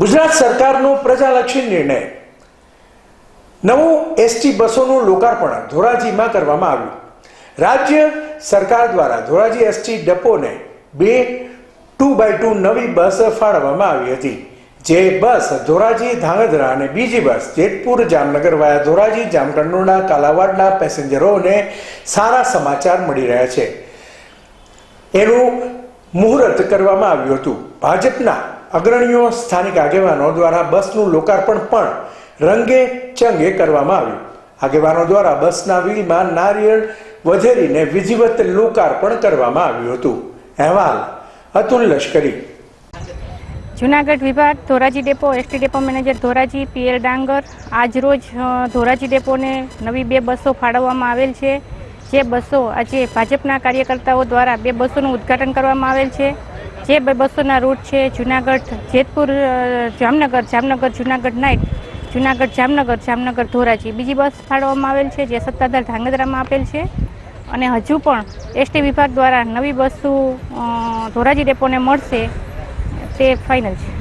ગુજરાત સરકારનો પ્રજાલક્ષી નિર્ણય. નવું એસટી બસોનું લોકાર્પણ ધોરાજીમાં કરવામાં આવ્યું. રાજ્ય સરકાર દ્વારા ધોરાજી એસટી ડપોને બે ટુ બાય ટુ નવી બસ ફાળવવામાં આવી હતી. જે બસ ધોરાજી, ધાંગધ્રા અને બીજી બસ જેતપુર, જામનગર વાયા ધોરાજી, જામકંડોરણા, કાલાવાડના પેસેન્જરોને સારા સમાચાર મળી રહ્યા છે. એનું મુહૂર્ત કરવામાં આવ્યું હતું. ભાજપના અગ્રણીઓ સ્થાનિક આગેવાનો દ્વારા બસનું લોકાર્પણ પણ રંગે ચંગે કરવામાં આવ્યું. આગેવાનો દ્વારા બસના વ્હીલમાં નારિયેળ વધેરીને વિધિવત લોકાર્પણ કરવામાં આવ્યું હતું. અહેવાલ, અતુલ લશ્કરી. જુનાગઢ વિભાગ, Dhoraji depot, ST depot manager Dhoraji PL Dangar. આજરોજ ધોરાજી ડેપોને નવી બે બસો ફાળવવામાં આવેલ છે. જે બસો આજે ભાજપના કાર્યકર્તાઓ દ્વારા બે બસોનું ઉદ્ઘાટન કરવામાં આવેલ છે, જે બે બસોના રૂટ છે જુનાગઢ, જેતપુર જામનગર જામનગર, જુનાગઢ નાઇટ, જુનાગઢ, જામનગર જામનગર, ધોરાજી. બીજી બસ ફાળવવામાં આવેલ છે, જે સત્તાધાર ધાંગધ્રામાં આપેલ છે. અને હજુ પણ એસટી વિભાગ દ્વારા નવી બસો ધોરાજી ડેપોને મળશે, તે ફાઇનલ છે.